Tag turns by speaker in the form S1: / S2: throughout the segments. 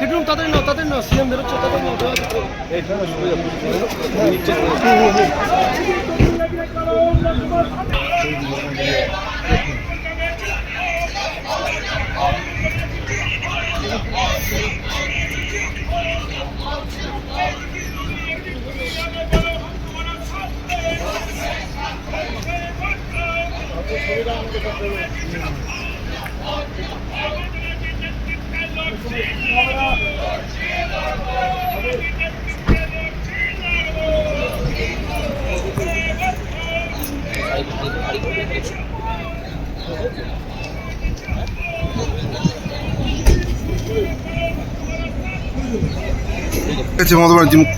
S1: ফিটরুম তাড়াতাড়ি নাও তাড়াতাড়ি নাও সিএম বেরোচ্ছে তাড়াতাড়ি নাও দেওয়া
S2: মমতা ব্যানার্জি মুখ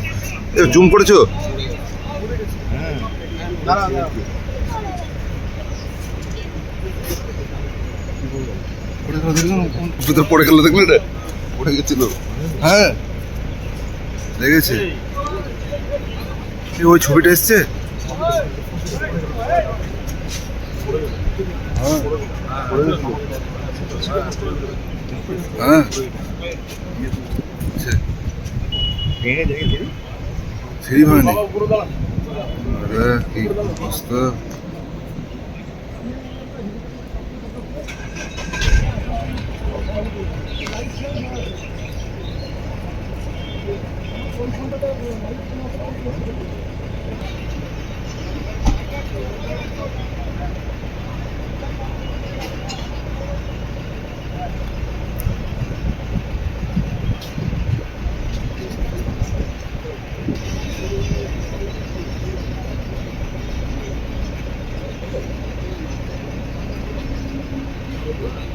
S2: জুম করেছ? ভিতরে পড়ে গেল, দেখলে না পড়ে গেছিল। হ্যাঁ। লেগেছে। ওই ছবিটা এসছে? ਸਹੀ ਬਣੇ ਅਰੇ ਕੀ ਮਸਤ Thank you. করবেন